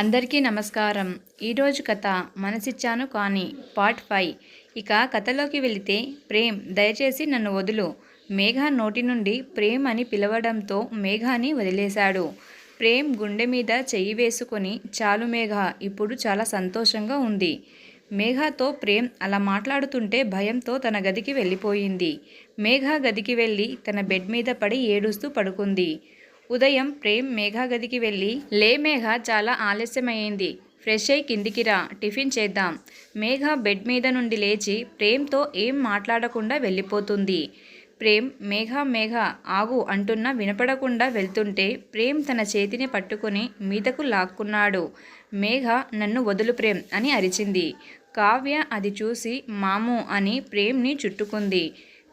అందరికీ నమస్కారం. ఈరోజు కథ మనసిచ్చాను కానీ పార్ట్ ఫైవ్. ఇక కథలోకి వెళితే ప్రేమ్ దయచేసి నన్ను వదులు. మేఘ నోటి నుండి ప్రేమ్ అని పిలవడంతో మేఘాని వదిలేశాడు. ప్రేమ్ గుండె మీద చెయ్యి వేసుకొని చాలు మేఘ ఇప్పుడు చాలా సంతోషంగా ఉంది. మేఘాతో ప్రేమ్ అలా మాట్లాడుతుంటే భయంతో తన గదికి వెళ్ళిపోయింది. మేఘ గదికి వెళ్ళి తన బెడ్ మీద పడి ఏడుస్తూ పడుకుంది. ఉదయం ప్రేమ్ మేఘా గదికి వెళ్ళి లే మేఘ చాలా ఆలస్యమైంది ఫ్రెష్ అయి కిందికి రా టిఫిన్ చేద్దాం. మేఘ బెడ్ మీద నుండి లేచి ప్రేమ్తో ఏం మాట్లాడకుండా వెళ్ళిపోతుంది. ప్రేమ్ మేఘ మేఘ ఆగు అంటున్న వినపడకుండా వెళ్తుంటే ప్రేమ్ తన చేతిని పట్టుకొని మీదకు లాక్కున్నాడు. మేఘ నన్ను వదులు ప్రేమ్ అని అరిచింది. కావ్య అది చూసి మాము అని ప్రేమ్ని చుట్టుకుంది.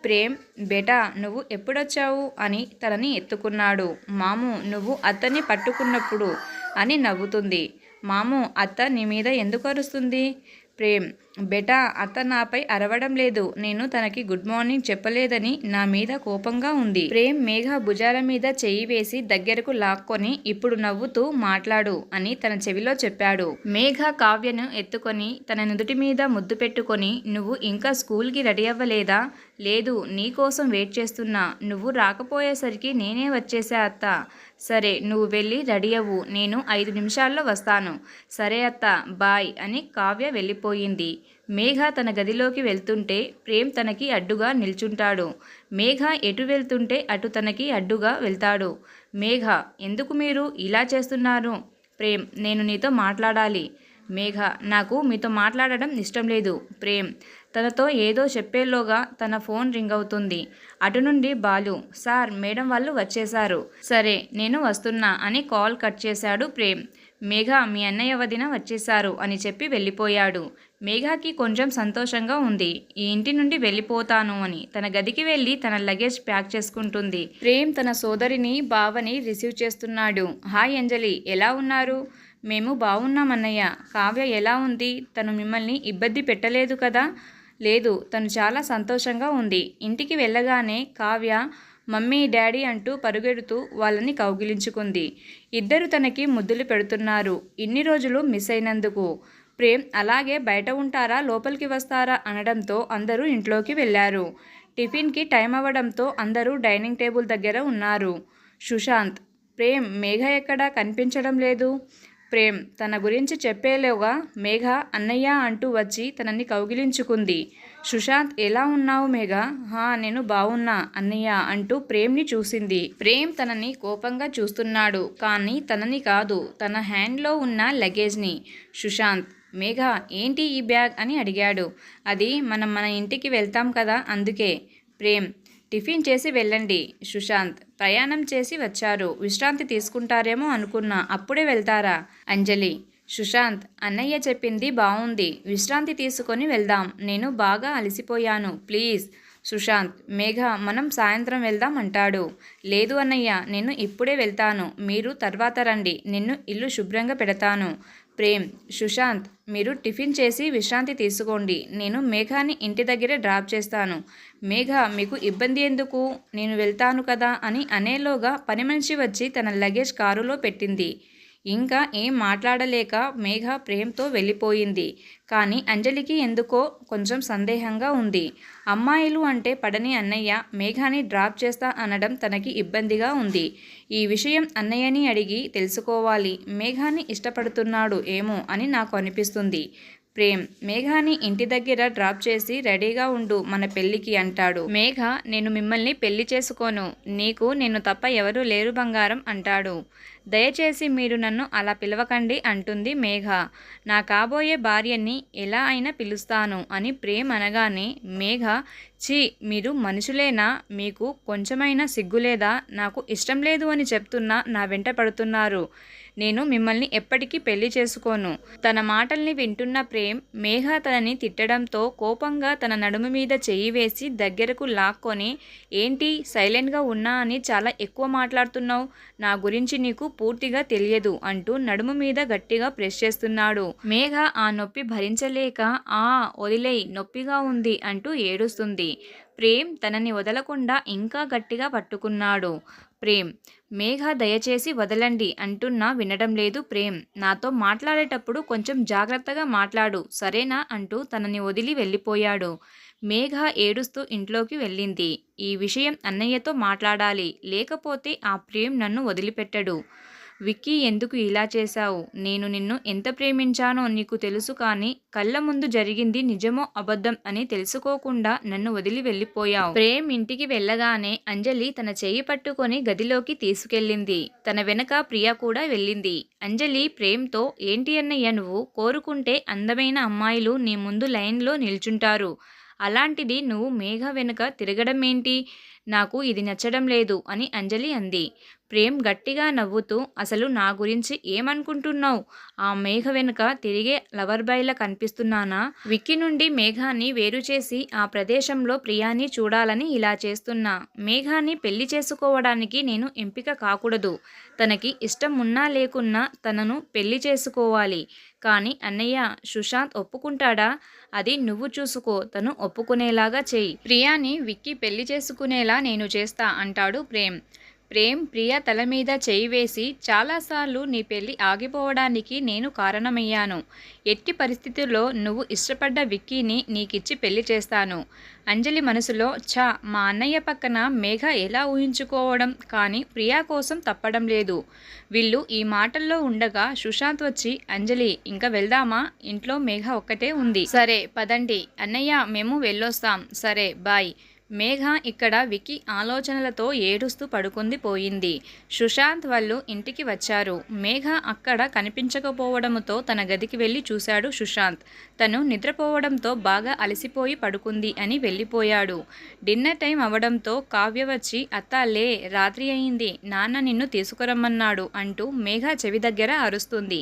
ప్రేమ్ బేటా నువ్వు ఎప్పుడొచ్చావు? అని తనని ఎత్తుకున్నాడు. మాము నువ్వు అత్తని పట్టుకున్నప్పుడు అని నవ్వుతుంది. మాము అత్త నీ మీద ఎందుకు అరుస్తుంది? ప్రేమ్ బెటా అత్త నాపై అరవడం లేదు. నేను తనకి గుడ్ మార్నింగ్ చెప్పలేదని నా మీద కోపంగా ఉంది. ప్రేమ్ మేఘ భుజాల మీద చెయ్యి వేసి దగ్గరకు లాక్కొని ఇప్పుడు నవ్వుతూ మాట్లాడు అని తన చెవిలో చెప్పాడు. మేఘ కావ్యను ఎత్తుకొని తన నుదుటి మీద ముద్దు పెట్టుకొని నువ్వు ఇంకా స్కూల్కి రెడీ అవ్వలేదా? లేదు నీకోసం వెయిట్ చేస్తున్నా. నువ్వు రాకపోయేసరికి నేనే వచ్చేసా అత్త. సరే నువ్వు వెళ్ళి రెడీ అవ్వు. నేను ఐదు నిమిషాల్లో వస్తాను. సరే అత్త. బాయ్ అని కావ్య వెళ్ళిపోయింది. మేఘ తన గదిలోకి వెళ్తుంటే ప్రేమ్ తనకి అడ్డుగా నిల్చుంటాడు. మేఘ ఎటు వెళ్తుంటే అటు తనకి అడ్డుగా వెళ్తాడు. మేఘ ఎందుకు మీరు ఇలా చేస్తున్నారు? ప్రేమ్ నేను నీతో మాట్లాడాలి. మేఘ నాకు మీతో మాట్లాడడం ఇష్టం లేదు. ప్రేమ్ తనతో ఏదో చెప్పేలోగా తన ఫోన్ రింగ్ అవుతుంది. అటు నుండి బాలు సార్ మేడం వాళ్ళు వచ్చేశారు. సరే నేను వస్తున్నా అని కాల్ కట్ చేశాడు ప్రేమ్. మేఘ మీ అన్నయ్య వదిన వచ్చేశారు అని చెప్పి వెళ్ళిపోయాడు. మేఘాకి కొంచెం సంతోషంగా ఉంది. ఈ ఇంటి నుండి వెళ్ళిపోతాను అని తన గదికి వెళ్ళి తన లగేజ్ ప్యాక్ చేసుకుంటుంది. ప్రేమ్ తన సోదరిని బావని రిసీవ్ చేస్తున్నాడు. హాయ్ అంజలి ఎలా ఉన్నారు? మేము బాగున్నాం అన్నయ్య. కావ్య ఎలా ఉంది? తను మిమ్మల్ని ఇబ్బంది పెట్టలేదు కదా? లేదు తను చాలా సంతోషంగా ఉంది. ఇంటికి వెళ్ళగానే కావ్య మమ్మీ డాడీ అంటూ పరుగెడుతూ వాళ్ళని కౌగిలించుకుంది. ఇద్దరు తనకి ముద్దులు పెడుతున్నారు. ఇన్ని రోజులు మిస్ అయినందుకు. ప్రేమ్ అలాగే బయట ఉంటారా లోపలికి వస్తారా అనడంతో అందరూ ఇంట్లోకి వెళ్ళారు. టిఫిన్కి టైం అవ్వడంతో అందరూ డైనింగ్ టేబుల్ దగ్గర ఉన్నారు. సుశాంత్ ప్రేమ్ మేఘ ఎక్కడా? కనిపించడం లేదు. ప్రేమ్ తన గురించి చెప్పేలోగా మేఘ అన్నయ్య అంటూ వచ్చి తనని కౌగిలించుకుంది. సుశాంత్ ఎలా ఉన్నావు మేఘ? హా నేను బాగున్నా అన్నయ్య అంటూ ప్రేమ్ని చూసింది. ప్రేమ్ తనని కోపంగా చూస్తున్నాడు కానీ తనని కాదు తన హ్యాండ్లో ఉన్న లగేజ్ని. సుశాంత్ మేఘ ఏంటి ఈ బ్యాగ్ అని అడిగాడు. అది మనం మన ఇంటికి వెళ్తాం కదా అందుకే. ప్రేమ్ టిఫిన్ చేసి వెళ్ళండి. సుశాంత్ ప్రయాణం చేసి వచ్చారు. విశ్రాంతి తీసుకుంటారేమో అనుకున్నా. అప్పుడే వెళ్తారా? అంజలి సుశాంత్ అన్నయ్య చెప్పింది బాగుంది విశ్రాంతి తీసుకొని వెళ్దాం. నేను బాగా అలసిపోయాను. ప్లీజ్. సుశాంత్ మేఘ మనం సాయంత్రం వెళ్దాం అంటాడు. లేదు అన్నయ్య నేను ఇప్పుడే వెళ్తాను. మీరు తర్వాత రండి. నిన్ను ఇల్లు శుభ్రంగా పెడతాను. ప్రేమ్ సుశాంత్ మీరు టిఫిన్ చేసి విశ్రాంతి తీసుకోండి. నేను మేఘాని ఇంటి దగ్గరే డ్రాప్ చేస్తాను. మేఘ మీకు ఇబ్బంది ఎందుకు? నేను వెళ్తాను కదా అని అనేలోగా పని మనిషి వచ్చి తన లగేజ్ కారులో పెట్టింది. ఇంకా ఏం మాట్లాడలేక మేఘ ప్రేమ్తో వెళ్ళిపోయింది. కానీ అంజలికి ఎందుకో కొంచెం సందేహంగా ఉంది. అమ్మాయిలు అంటే పడని అన్నయ్య మేఘాని డ్రాప్ చేస్తా అనడం తనకి ఇబ్బందిగా ఉంది. ఈ విషయం అన్నయ్యని అడిగి తెలుసుకోవాలి. మేఘాని ఇష్టపడుతున్నాడు ఏమో అని నాకు అనిపిస్తుంది. ప్రేమ్ మేఘాని ఇంటి దగ్గర డ్రాప్ చేసి రెడీగా ఉండు మన పెళ్ళికి అంటాడు. మేఘ నేను మిమ్మల్ని పెళ్ళి చేసుకోను. నీకు నేను తప్ప ఎవరూ లేరు బంగారం అంటాడు. దయచేసి మీరు నన్ను అలా పిలవకండి అంటుంది మేఘ. నా కాబోయే భార్యని ఎలా అయినా పిలుస్తాను అని ప్రేమ్ అనగానే మేఘ ఛీ మీరు మనుషులేనా? మీకు కొంచెమైనా సిగ్గులేదా? నాకు ఇష్టం లేదు అని చెప్తున్నా నా వెంట పడుతున్నారు. నేను మిమ్మల్ని ఎప్పటికీ పెళ్ళి చేసుకోను. తన మాటల్ని వింటున్న ప్రేమ్ మేఘ తనని తిట్టడంతో కోపంగా తన నడుము మీద చెయ్యి వేసి దగ్గరకు లాక్కొని ఏంటి సైలెంట్గా ఉన్నా అని చాలా ఎక్కువ మాట్లాడుతున్నావు? నా గురించి నీకు పూర్తిగా తెలియదు అంటూ నడుము మీద గట్టిగా ప్రెస్ చేస్తున్నాడు. మేఘ ఆ నొప్పి భరించలేక ఆ వదిలేయ్ నొప్పిగా ఉంది అంటూ ఏడుస్తుంది. ప్రేమ్ తనని వదలకుండా ఇంకా గట్టిగా పట్టుకున్నాడు. ప్రేమ్ మేఘ దయచేసి వదలండి అంటున్నా వినడం లేదు ప్రేమ్. నాతో మాట్లాడేటప్పుడు కొంచెం జాగ్రత్తగా మాట్లాడు సరేనా? అంటూ తనని వదిలి వెళ్ళిపోయాడు. మేఘ ఏడుస్తూ ఇంట్లోకి వెళ్ళింది. ఈ విషయం అన్నయ్యతో మాట్లాడాలి. లేకపోతే ఆ ప్రేమ్ నన్ను వదిలిపెట్టడు. విక్కీ ఎందుకు ఇలా చేశావు? నేను నిన్ను ఎంత ప్రేమించానో నీకు తెలుసు కానీ కళ్ళ ముందు జరిగింది నిజమో అబద్ధం అని తెలుసుకోకుండా నన్ను వదిలి వెళ్ళిపోయావు. ప్రేమ్ ఇంటికి వెళ్ళగానే అంజలి తన చేయి పట్టుకొని గదిలోకి తీసుకెళ్ళింది. తన వెనక ప్రియ కూడా వెళ్ళింది. అంజలి ప్రేమ్తో ఏంటి అన్నయ్య నువ్వు? కోరుకుంటే అందమైన అమ్మాయిలు నీ ముందు లైన్లో నిల్చుంటారు. అలాంటిది నువ్వు మేఘ వెనుక తిరగడం ఏంటి నాకు ఇది నచ్చడం లేదు అని అంజలి అంది. ప్రేమ్ గట్టిగా నవ్వుతూ అసలు నా గురించి ఏమనుకుంటున్నావు? ఆ మేఘ వెనుక తిరిగే లవర్ బాయ్లా కనిపిస్తున్నానా? విక్కీ నుండి మేఘాన్ని వేరు చేసి ఆ ప్రదేశంలో ప్రియాని చూడాలని ఇలా చేస్తున్నా. మేఘాన్ని పెళ్ళి చేసుకోవడానికి నేను ఎంపిక కాకూడదు. తనకి ఇష్టం ఉన్నా లేకున్నా తనను పెళ్ళి చేసుకోవాలి. కానీ అన్నయ్య సుశాంత్ ఒప్పుకుంటాడా? అది నువ్వు చూసుకో. తను ఒప్పుకునేలాగా చెయ్యి ప్రియాని విక్కీ పెళ్ళి చేసుకునేలా నేను చేస్తా అంటాడు ప్రేమ్. ప్రేమ్ ప్రియ తల మీద చేయి వేసి చాలాసార్లు నీ పెళ్ళి ఆగిపోవడానికి నేను కారణమయ్యాను. ఎట్టి పరిస్థితుల్లో నువ్వు ఇష్టపడ్డ విక్కీని నీకిచ్చి పెళ్ళి చేస్తాను. అంజలి మనసులో ఛా మా అన్నయ్య పక్కన మేఘ ఎలా ఊహించుకోవడం? కానీ ప్రియా కోసం తప్పడం లేదు. వీళ్ళు ఈ మాటల్లో ఉండగా సుశాంత్ వచ్చి అంజలి ఇంకా వెళ్దామా? ఇంట్లో మేఘ ఒక్కటే ఉంది. సరే పదండి. అన్నయ్య మేము వెళ్ళొస్తాం. సరే బాయ్. మేఘ ఇక్కడ వికి ఆలోచనలతో ఏడుస్తూ పడుకుంది పోయింది. సుశాంత్ వాళ్ళు ఇంటికి వచ్చారు. మేఘ అక్కడ కనిపించకపోవడంతో తన గదికి వెళ్ళి చూశాడు సుశాంత్. తను నిద్రపోవడంతో బాగా అలసిపోయి పడుకుంది అని వెళ్ళిపోయాడు. డిన్నర్ టైం అవడంతో కావ్య వచ్చి అత్త లే రాత్రి అయింది. నాన్న నిన్ను తీసుకురమ్మన్నాడు అంటూ మేఘ చెవి దగ్గర అరుస్తుంది.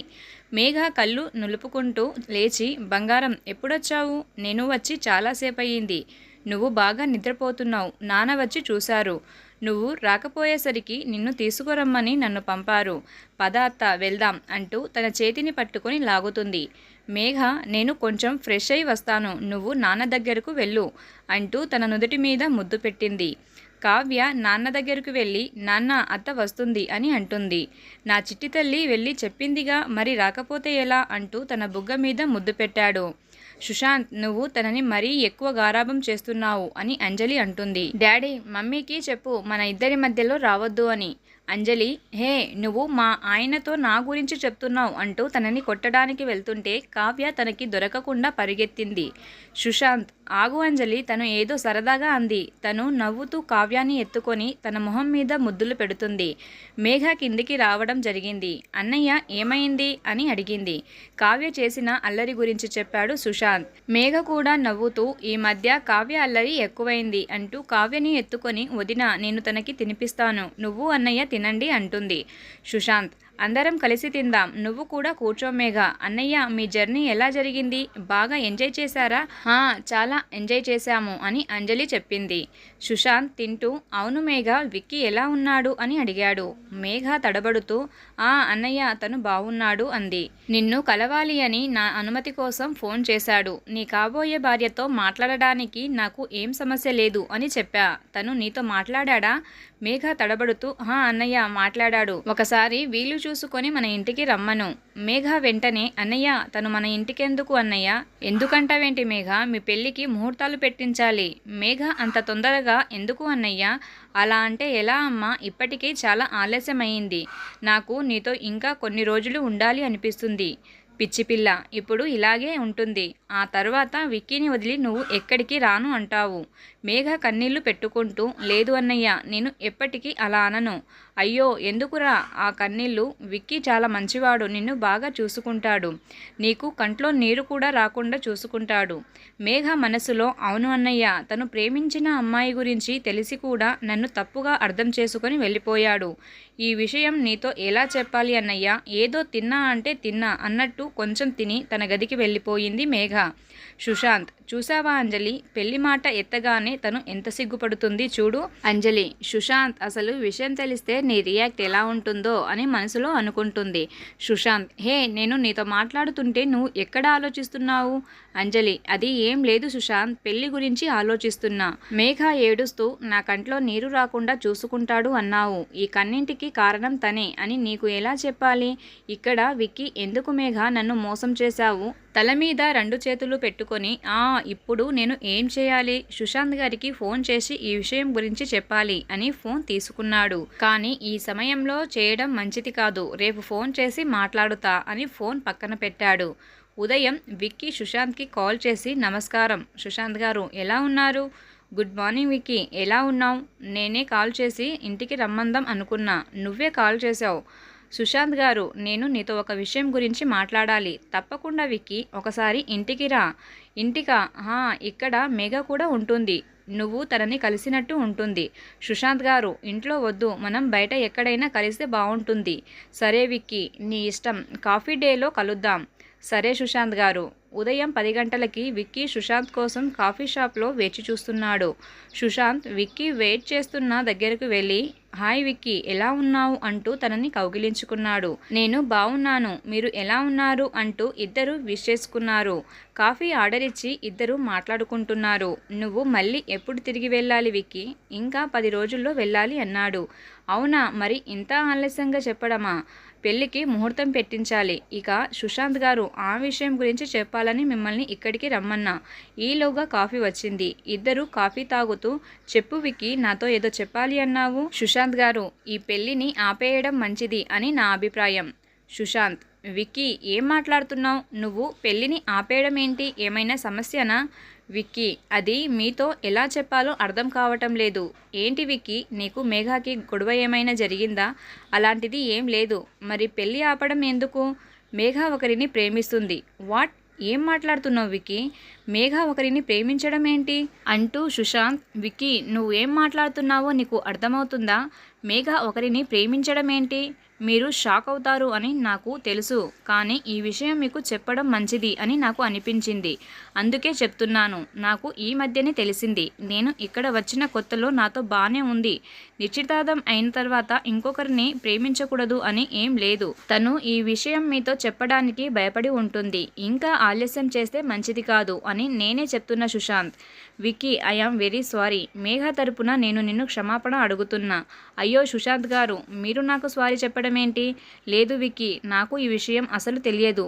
మేఘ కళ్ళు నులుపుకుంటూ లేచి బంగారం ఎప్పుడొచ్చావు? నేను వచ్చి చాలాసేపు అయ్యింది నువ్వు బాగా నిద్రపోతున్నావు. నాన్న వచ్చి చూశారు. నువ్వు రాకపోయేసరికి నిన్ను తీసుకురమ్మని నన్ను పంపారు. పద అత్త వెళ్దాం అంటూ తన చేతిని పట్టుకొని లాగుతుంది. మేఘ నేను కొంచెం ఫ్రెష్ అయి వస్తాను. నువ్వు నాన్న దగ్గరకు వెళ్ళు అంటూ తన నుదుటి మీద ముద్దు పెట్టింది. కావ్య నాన్న దగ్గరకు వెళ్ళి నాన్న అత్త వస్తుంది అని అంటుంది. నా చిట్టి తల్లి వెళ్ళి చెప్పిందిగా మరి రాకపోతే ఎలా? అంటూ తన బుగ్గ మీద ముద్దు పెట్టాడు. సుశాంత్ నువ్వు తనని మరీ ఎక్కువ గారాభం చేస్తున్నావు అని అంజలి అంటుంది. డాడీ మమ్మీకి చెప్పు మన ఇద్దరి మధ్యలో రావద్దు అని. అంజలి హే నువ్వు మా ఆయనతో నా గురించి చెప్తున్నావు అంటూ తనని కొట్టడానికి వెళ్తుంటే కావ్య తనకి దొరకకుండా పరిగెత్తింది. సుశాంత్ ఆగు అంజలి తను ఏదో సరదాగా అంది. తను నవ్వుతూ కావ్యాన్ని ఎత్తుకొని తన మొహం మీద ముద్దులు పెడుతుంది. మేఘ కిందికి రావడం జరిగింది. అన్నయ్య ఏమైంది? అని అడిగింది. కావ్య చేసిన అల్లరి గురించి చెప్పాడు సుశాంత్. మేఘ కూడా నవ్వుతూ ఈ మధ్య కావ్య అల్లరి ఎక్కువైంది అంటూ కావ్యని ఎత్తుకొని వదిన నేను తనకి తినిపిస్తాను. నువ్వు అన్నయ్య తినండి అంటుంది. సుశాంత్ అందరం కలిసి తిందాం. నువ్వు కూడా కూర్చో అన్నయ్య మీ జర్నీ ఎలా జరిగింది? బాగా ఎంజాయ్ చేశారా? "హా, చాలా ఎంజాయ్ చేశాము అని అంజలి చెప్పింది. సుశాంత్ తింటూ అవును మేఘ విక్కీ ఎలా ఉన్నాడు? అని అడిగాడు. మేఘ తడబడుతూ ఆ అన్నయ్య తను బాగున్నాడు అంది. నిన్ను కలవాలి అని నా అనుమతి కోసం ఫోన్ చేశాడు. నీ కాబోయే భార్యతో మాట్లాడడానికి నాకు ఏం సమస్య లేదు అని చెప్పా. తను నీతో మాట్లాడా మేఘ తడబడుతూ హా అన్నయ్య మాట్లాడాడు. ఒకసారి వీలు చూసుకొని మన ఇంటికి రమ్మను. మేఘ వెంటనే అన్నయ్య తను మన ఇంటికెందుకు అన్నయ్య? ఎందుకంటావేంటి మేఘ? మీ పెళ్ళికి ముహూర్తాలు పెట్టించాలి. మేఘ అంత తొందరగా ఎందుకు అన్నయ్య? అలా అంటే ఎలా అమ్మా? ఇప్పటికే చాలా ఆలస్యమైంది. నాకు నీతో ఇంకా కొన్ని రోజులు ఉండాలి అనిపిస్తుంది. పిచ్చి పిల్ల ఇప్పుడు ఇలాగే ఉంటుంది. ఆ తర్వాత విక్కీని వదిలి నువ్వు ఎక్కడికి రాను అంటావు. మేఘ కన్నీళ్ళు పెట్టుకుంటూ లేదు అన్నయ్య నేను ఎప్పటికీ అలా అనను. అయ్యో ఎందుకురా? ఆ కన్నీళ్ళు విక్కీ చాలా మంచివాడు నిన్ను బాగా చూసుకుంటాడు. నీకు కంట్లో నీరు కూడా రాకుండా చూసుకుంటాడు. మేఘ మనసులో అవును అన్నయ్య తను ప్రేమించిన అమ్మాయి గురించి తెలిసి కూడా నన్ను తప్పుగా అర్థం చేసుకొని వెళ్ళిపోయాడు. ఈ విషయం నీతో ఎలా చెప్పాలి అన్నయ్య? ఏదో తిన్నా అంటే తిన్నా అన్నట్టు కొంచెం తిని తన గదికి వెళ్ళిపోయింది మేఘ. సుశాంత్ చూసావా అంజలి? పెళ్ళి మాట ఎత్తగానే తను ఎంత సిగ్గుపడుతుంది చూడు. అంజలి సుశాంత్ అసలు విషయం తెలిస్తే నీ రియాక్ట్ ఎలా ఉంటుందో అని మనసులో అనుకుంటుంది. సుశాంత్ హే నేను నీతో మాట్లాడుతుంటే నువ్వు ఎక్కడ ఆలోచిస్తున్నావు? అంజలి అది ఏం లేదు సుశాంత్ పెళ్ళి గురించి ఆలోచిస్తున్నా. మేఘ ఏడుస్తూ నా కంట్లో నీరు రాకుండా చూసుకుంటాడు అన్నావు. ఈ కన్నింటికి కారణం తనే అని నీకు ఎలా చెప్పాలి? ఇక్కడ విక్కీ ఎందుకు మేఘ నన్ను మోసం చేశావు? తల మీద రెండు చేతులు పెట్టుకొని ఆ ఇప్పుడు నేను ఏం చేయాలి? సుశాంత్ గారికి ఫోన్ చేసి ఈ విషయం గురించి చెప్పాలి అని ఫోన్ తీసుకున్నాడు. కానీ ఈ సమయంలో చేయడం మంచిది కాదు. రేపు ఫోన్ చేసి మాట్లాడుతా అని ఫోన్ పక్కన పెట్టాడు. ఉదయం విక్కీ సుశాంత్కి కాల్ చేసి నమస్కారం. సుశాంత్ గారు ఎలా ఉన్నారు? Good morning Vicky. ఎలా ఉన్నావు? నేనే కాల్ చేసి ఇంటికి రమ్మందాం అనుకున్నా. నువ్వే కాల్ చేసావు సుశాంత్ గారు నేను నీతో ఒక విషయం గురించి మాట్లాడాలి. తప్పకుండా విక్కి ఒకసారి ఇంటికి రా. ఇంటికా? హా ఇక్కడ మేఘ కూడా ఉంటుంది. నువ్వు తనని కలిసినట్టు ఉంటుంది. సుశాంత్ గారు ఇంట్లో వద్దు. మనం బయట ఎక్కడైనా కలిస్తే బాగుంటుంది సరే విక్కి నీ ఇష్టం. కాఫీ డేలో కలుద్దాం. సరే సుశాంత్ గారు. ఉదయం పది గంటలకి విక్కీ సుశాంత్ కోసం కాఫీ షాప్లో వేచి చూస్తున్నాడు. సుశాంత్ విక్కీ వెయిట్ చేస్తున్న దగ్గరకు వెళ్ళి హాయ్ విక్కీ ఎలా ఉన్నావు? అంటూ తనని కౌగిలించుకున్నాడు. నేను బాగున్నాను మీరు ఎలా ఉన్నారు? అంటూ ఇద్దరు విష్ చేసుకున్నారు. కాఫీ ఆర్డర్ ఇచ్చి ఇద్దరు మాట్లాడుకుంటున్నారు. నువ్వు మళ్ళీ ఎప్పుడు తిరిగి వెళ్ళాలి విక్కీ? ఇంకా పది రోజుల్లో వెళ్ళాలి అన్నాడు. అవునా? మరి ఇంత ఆలస్యంగా చెప్పడమా? పెళ్ళికి ముహూర్తం పెట్టించాలి. ఇక సుశాంత్ గారు ఆ విషయం గురించి చెప్పాలని మిమ్మల్ని ఇక్కడికి రమ్మన్నా. ఈలోగా కాఫీ వచ్చింది. ఇద్దరు కాఫీ తాగుతూ చెప్పు వికి నాతో ఏదో చెప్పాలి అన్నావు? సుశాంత్ గారు ఈ పెళ్ళిని ఆపేయడం మంచిది అని నా అభిప్రాయం. సుశాంత్ విక్కీ ఏం మాట్లాడుతున్నావు? నువ్వు పెళ్ళిని ఆపేయడం ఏంటి ఏమైనా సమస్యనా? విక్కీ అది మీతో ఎలా చెప్పాలో అర్థం కావటం లేదు. ఏంటి విక్కీ నీకు మేఘాకి గొడవ ఏమైనా జరిగిందా? అలాంటిది ఏం లేదు. మరి పెళ్ళి ఆపడం ఎందుకు? మేఘ ఒకరిని ప్రేమిస్తుంది. వాట్? ఏం మాట్లాడుతున్నావు విక్కీ? మేఘ ఒకరిని ప్రేమించడం ఏంటి? అంటూ సుశాంత్ విక్కీ నువ్వేం మాట్లాడుతున్నావో నీకు అర్థమవుతుందా? మేఘ ఒకరిని ప్రేమించడం ఏంటి? మీరు షాక్ అవుతారు అని నాకు తెలుసు కానీ ఈ విషయం మీకు చెప్పడం మంచిది అని నాకు అనిపించింది. అందుకే చెప్తున్నాను నాకు ఈ మధ్యనే తెలిసింది. నేను ఇక్కడ వచ్చిన కొత్తలో నాతో బాగానే ఉంది. నిశ్చితార్థం అయిన తర్వాత ఇంకొకరిని ప్రేమించకూడదు అని ఏం లేదు. తను ఈ విషయం మీతో చెప్పడానికి భయపడి ఉంటుంది. ఇంకా ఆలస్యం చేస్తే మంచిది కాదు అని నేనే చెప్తున్న Sushant. Vicky I am very sorry. Megha తరపున నేను నిన్ను క్షమాపణ అడుగుతున్నా. అయ్యో సుశాంత్ గారు మీరు నాకు సారీ చెప్పడం ఏంటి లేదు విక్కీ నాకు ఈ విషయం అసలు తెలియదు.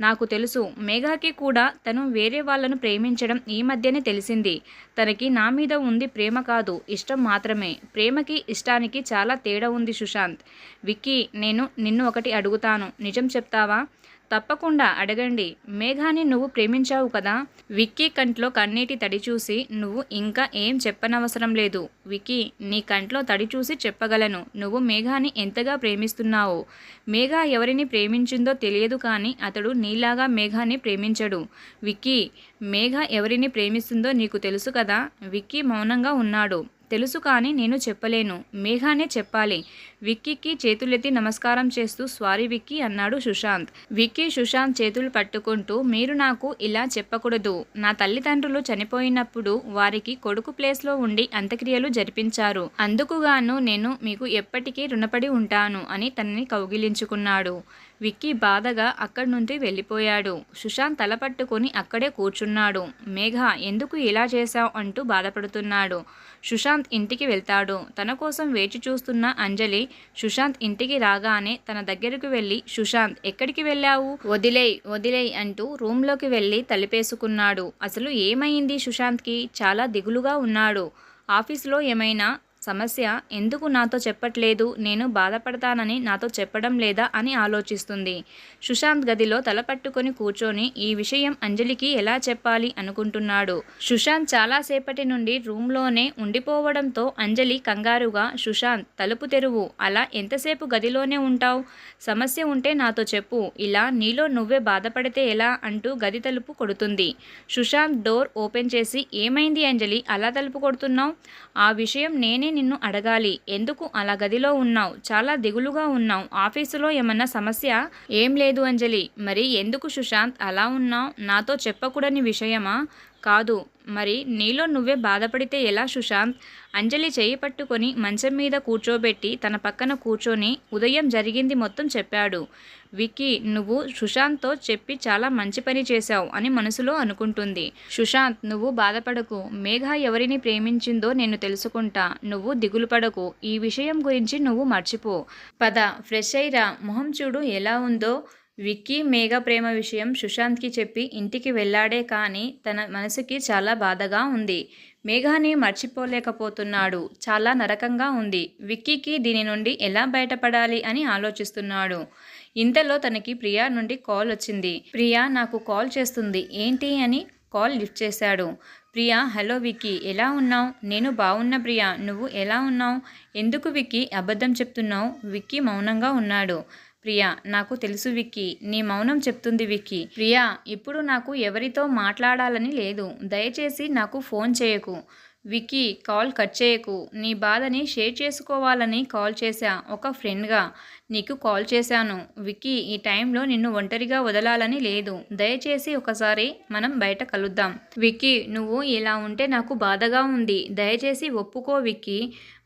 నాకు తెలుసు. మేఘాకి కూడా తను వేరే వాళ్ళను ప్రేమించడం ఈ మధ్యనే తెలిసింది. తనకి నా మీద ఉంది ప్రేమ కాదు ఇష్టం మాత్రమే. ప్రేమకి ఇష్టానికి చాలా తేడా ఉంది సుశాంత్. విక్కీ నేను నిన్ను ఒకటి అడుగుతాను. నిజం చెప్తావా? తప్పకుండా అడగండి. మేఘాని నువ్వు ప్రేమించావు కదా? విక్కీ కంట్లో కన్నీటి తడి చూసి నువ్వు ఇంకా ఏం చెప్పనవసరం లేదు. విక్కీ నీ కంట్లో తడి చూసి చెప్పగలను. నువ్వు మేఘాని ఎంతగా ప్రేమిస్తున్నావో? మేఘ ఎవరిని ప్రేమించిందో తెలియదు కానీ అతడు నీలాగా మేఘాని ప్రేమించడు. విక్కీ మేఘ ఎవరిని ప్రేమిస్తుందో నీకు తెలుసు కదా? విక్కీ మౌనంగా ఉన్నాడు. తెలుసు కానీ నేను చెప్పలేను. మేఘానే చెప్పాలి. విక్కీకి చేతులెత్తి నమస్కారం చేస్తూ స్వారీ విక్కీ అన్నాడు సుశాంత్. విక్కీ సుశాంత్ చేతులు పట్టుకుంటూ మీరు నాకు ఇలా చెప్పకూడదు. నా తల్లిదండ్రులు చనిపోయినప్పుడు వారికి కొడుకు ప్లేస్లో ఉండి అంత్యక్రియలు జరిపించారు. అందుకుగాను నేను మీకు ఎప్పటికీ రుణపడి ఉంటాను అని తనని కౌగిలించుకున్నాడు. విక్కీ బాధగా అక్కడి నుండి వెళ్ళిపోయాడు. సుశాంత్ తల పట్టుకొని అక్కడే కూర్చున్నాడు. మేఘ ఎందుకు ఇలా చేశావు? అంటూ బాధపడుతున్నాడు. సుశాంత్ ఇంటికి వెళ్తాడు. తన కోసం వేచి చూస్తున్న అంజలి సుశాంత్ ఇంటికి రాగానే తన దగ్గరకు వెళ్ళి సుశాంత్ ఎక్కడికి వెళ్ళావు? వదిలేయ్ వదిలేయ్ అంటూ రూమ్లోకి వెళ్ళి తలిపేసుకున్నాడు. అసలు ఏమైంది సుశాంత్కి? చాలా దిగులుగా ఉన్నాడు. ఆఫీస్లో ఏమైనా సమస్య ఎందుకు నాతో చెప్పట్లేదు? నేను బాధపడతానని నాతో చెప్పడం లేదా? అని ఆలోచిస్తుంది. సుశాంత్ గదిలో తలపట్టుకొని కూర్చొని ఈ విషయం అంజలికి ఎలా చెప్పాలి అనుకుంటున్నాడు? సుశాంత్ చాలాసేపటి నుండి రూమ్లోనే ఉండిపోవడంతో అంజలి కంగారుగా సుశాంత్ తలుపు తెరువు. అలా ఎంతసేపు గదిలోనే ఉంటావు? సమస్య ఉంటే నాతో చెప్పు. ఇలా నీలో నువ్వే బాధపడితే ఎలా అంటూ గది తలుపు కొడుతుంది. సుశాంత్ డోర్ ఓపెన్ చేసి ఏమైంది అంజలి? అలా తలుపు కొడుతున్నావు? ఆ విషయం నేనే నిన్ను అడగాలి. ఎందుకు అలా గదిలో ఉన్నావు? చాలా దిగులుగా ఉన్నావు. ఆఫీసులో ఏమన్నా సమస్య? ఏం లేదు అంజలి. మరి ఎందుకు సుశాంత్ అలా ఉన్నావు? నాతో చెప్పకూడని విషయమా? కాదు. మరి నీలో నువ్వే బాధపడితే ఎలా సుశాంత్ అంజలి చేయి పట్టుకొని మంచం మీద కూర్చోబెట్టి తన పక్కన కూర్చొని ఉదయం జరిగింది మొత్తం చెప్పాడు. విక్కీ నువ్వు సుశాంత్తో చెప్పి చాలా మంచి పని చేశావు అని మనసులో అనుకుంటుంది. సుశాంత్ నువ్వు బాధపడకు. మేఘ ఎవరిని ప్రేమించిందో నేను తెలుసుకుంటా. నువ్వు దిగులు పడకు. ఈ విషయం గురించి నువ్వు మర్చిపో. పద ఫ్రెష్ అయ్యిరా. మొహం చూడు ఎలా ఉందో. విక్కీ మేఘ ప్రేమ విషయం సుశాంత్కి చెప్పి ఇంటికి వెళ్ళాడే కానీ తన మనసుకి చాలా బాధగా ఉంది. మేఘాని మర్చిపోలేకపోతున్నాడు. చాలా నరకంగా ఉంది. విక్కీకి దీని నుండి ఎలా బయటపడాలి అని ఆలోచిస్తున్నాడు. ఇంతలో తనకి ప్రియా నుండి కాల్ వచ్చింది. ప్రియా నాకు కాల్ చేస్తుంది. ఏంటి అని కాల్ లిఫ్ట్ చేశాడు. ప్రియా హలో విక్కీ ఎలా ఉన్నావు? నేను బాగున్నా ప్రియా నువ్వు ఎలా ఉన్నావు? ఎందుకు విక్కీ అబద్ధం చెప్తున్నావు? విక్కీ మౌనంగా ఉన్నాడు. ప్రియా నాకు తెలుసు విక్కీ. నీ మౌనం చెప్తుంది విక్కీ. ప్రియా ఇప్పుడు నాకు ఎవరితో మాట్లాడాలని లేదు. దయచేసి నాకు ఫోన్ చేయకు. విక్కీ కాల్ కట్ చేయకు. నీ బాధని షేర్ చేసుకోవాలని కాల్ చేశా. ఒక ఫ్రెండ్గా నీకు కాల్ చేశాను. విక్కీ ఈ టైంలో నిన్ను ఒంటరిగా వదలాలని లేదు. దయచేసి ఒకసారి మనం బయట కలుద్దాం. విక్కీ నువ్వు ఇలా ఉంటే నాకు బాధగా ఉంది. దయచేసి ఒప్పుకో విక్కీ.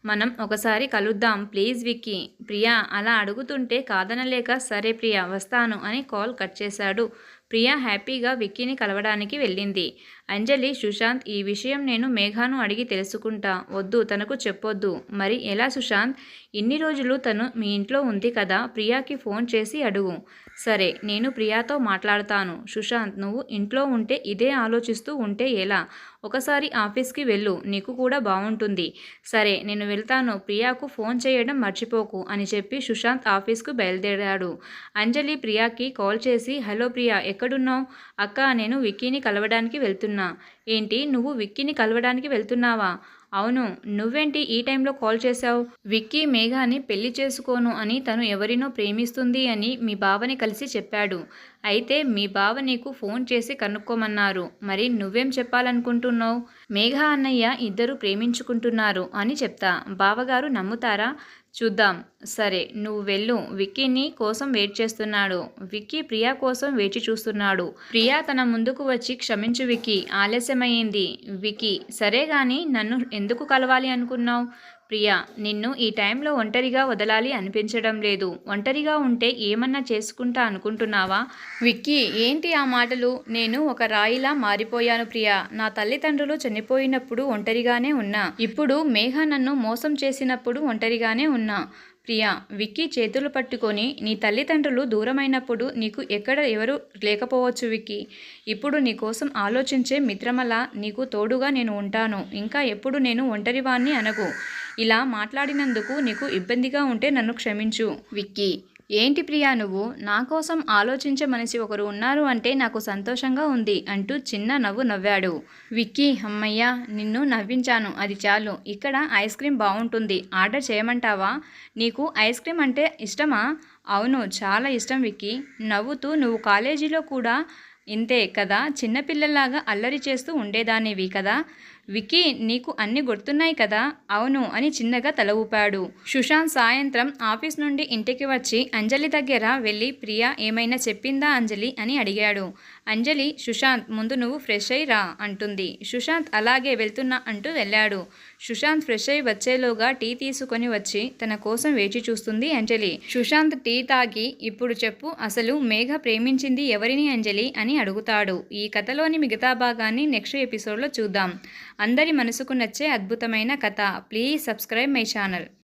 మనం ఒకసారి కలుద్దాం. ప్లీజ్ విక్కీ. ప్రియా అలా అడుగుతుంటే కాదనలేక సరే ప్రియా వస్తాను అని కాల్ కట్ చేశాడు. ప్రియా హ్యాపీగా విక్కీని కలవడానికి వెళ్ళింది. అంజలి సుశాంత్ ఈ విషయం నేను మేఘాను అడిగి తెలుసుకుంటా. వద్దు తనకు చెప్పొద్దు. మరి ఎలా సుశాంత్? ఇన్ని రోజులు తను మీ ఇంట్లో ఉంది కదా ప్రియాకి ఫోన్ చేసి అడుగు. సరే నేను ప్రియాతో మాట్లాడతాను. సుశాంత్ నువ్వు ఇంట్లో ఉంటే ఇదే ఆలోచిస్తూ ఉంటే ఎలా? ఒకసారి ఆఫీస్కి వెళ్ళు నీకు కూడా బాగుంటుంది సరే నేను వెళ్తాను ప్రియాకు ఫోన్ చేయడం మర్చిపోకు అని చెప్పి సుశాంత్ ఆఫీస్కు బయలుదేరాడు. అంజలి ప్రియాకి కాల్ చేసి హలో ప్రియా ఎక్కడున్నావు? అక్క నేను విక్కీని కలవడానికి వెళ్తున్నా. ఏంటి నువ్వు విక్కీని కలవడానికి వెళ్తున్నావా? అవును నువ్వేంటి ఈ టైంలో కాల్ చేశావు? విక్కీ మేఘాని పెళ్ళి చేసుకోను అని తను ఎవరినో ప్రేమిస్తుంది అని మీ బావని కలిసి చెప్పాడు. అయితే మీ బావ నీకు ఫోన్ చేసి కనుక్కోమన్నారు. మరి నువ్వేం చెప్పాలనుకుంటున్నావు? మేఘ అన్నయ్య ఇద్దరు ప్రేమించుకుంటున్నారు అని చెప్తా. బావగారు నమ్ముతారా? చూద్దాం. సరే నువ్వు వెళ్ళు. విక్కీని కోసం వెయిట్ చేస్తున్నాడు. విక్కీ ప్రియా కోసం వేచి చూస్తున్నాడు. ప్రియా తన ముందుకు వచ్చి క్షమించు విక్కీ. ఆలస్యమైంది విక్కీ సరే గాని నన్ను ఎందుకు కలవాలి అనుకున్నావు? ప్రియా నిన్ను ఈ టైంలో ఒంటరిగా వదలాలి అనిపించడం లేదు. ఒంటరిగా ఉంటే ఏమన్నా చేసుకుంటా అనుకుంటున్నావా? విక్కీ ఏంటి ఆ మాటలు? నేను ఒక రాయిలా మారిపోయాను ప్రియా. నా తల్లిదండ్రులు చనిపోయినప్పుడు ఒంటరిగానే ఉన్నా. ఇప్పుడు మేఘ నన్ను మోసం చేసినప్పుడు ఒంటరిగానే ఉన్నా. ప్రియా విక్కీ చేతులు పట్టుకొని నీ తల్లిదండ్రులు దూరమైనప్పుడు నీకు ఎక్కడ ఎవరు లేకపోవచ్చు విక్కీ. ఇప్పుడు నీ కోసం ఆలోచించే మిత్రమల నీకు తోడుగా నేను ఉంటాను. ఇంకా ఎప్పుడు నేను ఒంటరివాణ్ణి అనగు. ఇలా మాట్లాడినందుకు నీకు ఇబ్బందిగా ఉంటే నన్ను క్షమించు విక్కీ. ఏంటి ప్రియా నువ్వు? నా కోసం ఆలోచించే మనిషి ఒకరు ఉన్నారు అంటే నాకు సంతోషంగా ఉంది అంటూ చిన్న నవ్వు నవ్వాడు. విక్కీ అమ్మయ్య నిన్ను నవ్వించాను. అది చాలు. ఇక్కడ ఐస్ క్రీమ్ బాగుంటుంది ఆర్డర్ చేయమంటావా? నీకు ఐస్ క్రీమ్ అంటే ఇష్టమా? అవును చాలా ఇష్టం విక్కీ. నవ్వుతూ నువ్వు కాలేజీలో కూడా ఇంతే కదా? చిన్నపిల్లలాగా అల్లరి చేస్తూ ఉండేదానివి కదా? వికీ నీకు అన్ని గుర్తున్నాయి కదా? అవును అని చిన్నగా తల ఊపాడు. సుశాంత్ సాయంత్రం ఆఫీస్ నుండి ఇంటికి వచ్చి అంజలి దగ్గర వెళ్ళి ప్రియా ఏమైనా చెప్పిందా అంజలి అని అడిగాడు. అంజలి సుశాంత్ ముందు నువ్వు ఫ్రెష్ అయి రా అంటుంది. సుశాంత్ అలాగే వెళ్తున్నా అంటూ వెళ్ళాడు. సుశాంత్ ఫ్రెష్ అయి వచ్చేలోగా టీ తీసుకొని వచ్చి తన కోసం వేచి చూస్తుంది అంజలి. సుశాంత్ టీ తాగి ఇప్పుడు చెప్పు అసలు మేఘ ప్రేమించింది ఎవరిని అంజలి? అని అడుగుతాడు. ఈ కథలోని మిగతా భాగాన్ని నెక్స్ట్ ఎపిసోడ్లో చూద్దాం. అందరి మనసుకు నచ్చే అద్భుతమైన కథ. Please subscribe my channel.